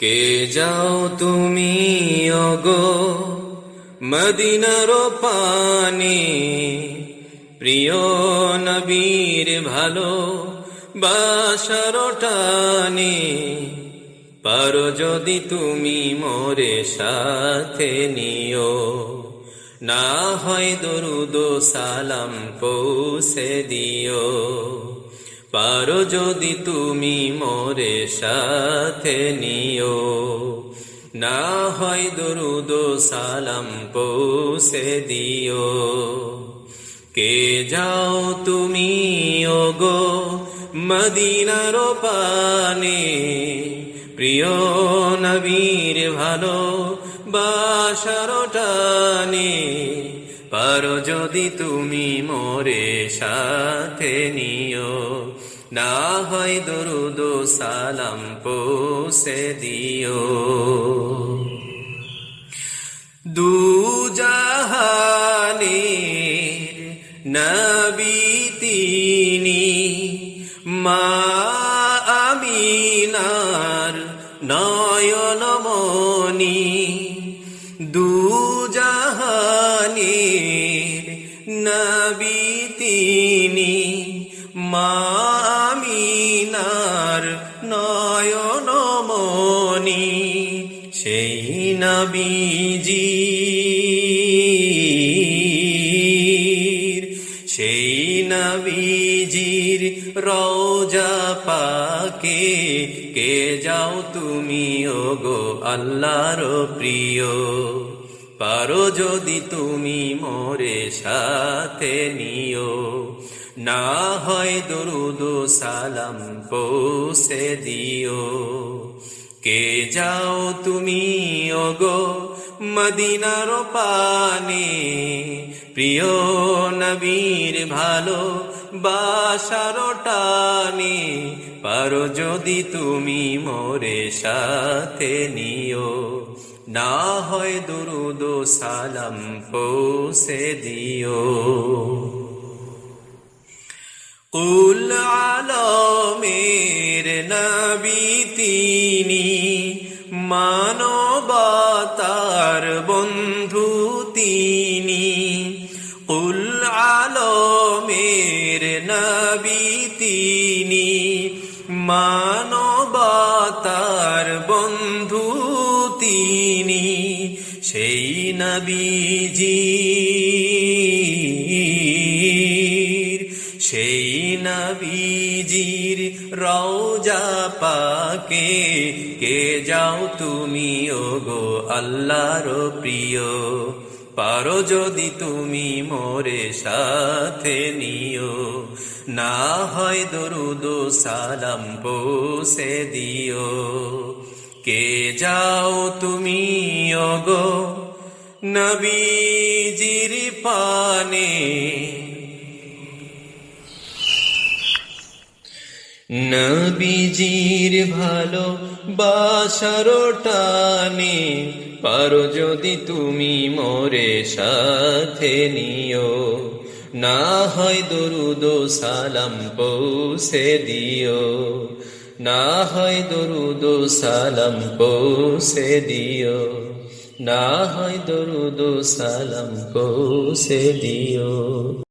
কে যাও তুমি অগো মদিনার পানি? প্রিয় নবীর ভালো বাসার টানি, পারো যদি তুমি মোরে সাথে নিও। না হয় দরুদ সালাম পৌঁছে দিও। পারো যদি তুমি মোরে সাথে নিও। না হয় দরুদ সালাম পৌঁছে দিও। কে যাও তুমি, ওগো মদিনার পানে, প্রিয় নবীর ভালো বাসার টানে। পারো যদি তুমি মোরে সাথে নিও। না হয় দরুদ সালাম পৌঁছে দিও। দু জাহানের নবী তিনি মা আমিনার নয়নমণি। দু জাহানের নবী তিনি মা আমিনার নয়নমণি সেই নবীজির সেই নবীজির রওজা পাকে, কে যাও তুমি, ওগো আল্লাহর প্রিয়। পারো যদি তুমি মোরে সাথে নিও। না হয় দরুদ সালাম পৌঁছে দিও। কে যাও তুমি, ওগো মদিনার পানে? প্রিয় নবীর ভালো বাসার টানে। পারো যদি তুমি মোরে সাথে নিও। না হয় দুরুদ সালাম পৌঁছে দিও। কুল আলমের নবী তিনি মানবতার বন্ধু তিনি। কুল আলমের নবী তিনি মানবতার সেই নবীজির সেই নবীজির রওজা পাকে, কে যাও তুমি ওগো আল্লাহর প্রিয়। পারো যদি তুমি মোরে সাথে নিও, না হয় দরুদ সালাম পৌঁছে দিও। কে যাও তুমি, ওগো নবীজির পানে। নবীজির ভালো বাসার টানে, পারো যদি তুমি মোরে সাথে নিও। না হয় দরুদ সালাম পৌঁছে দিও। না হয় দরুদ সালাম পৌঁছে দিও। না হয় দরুদ সালাম পৌঁছে দিও।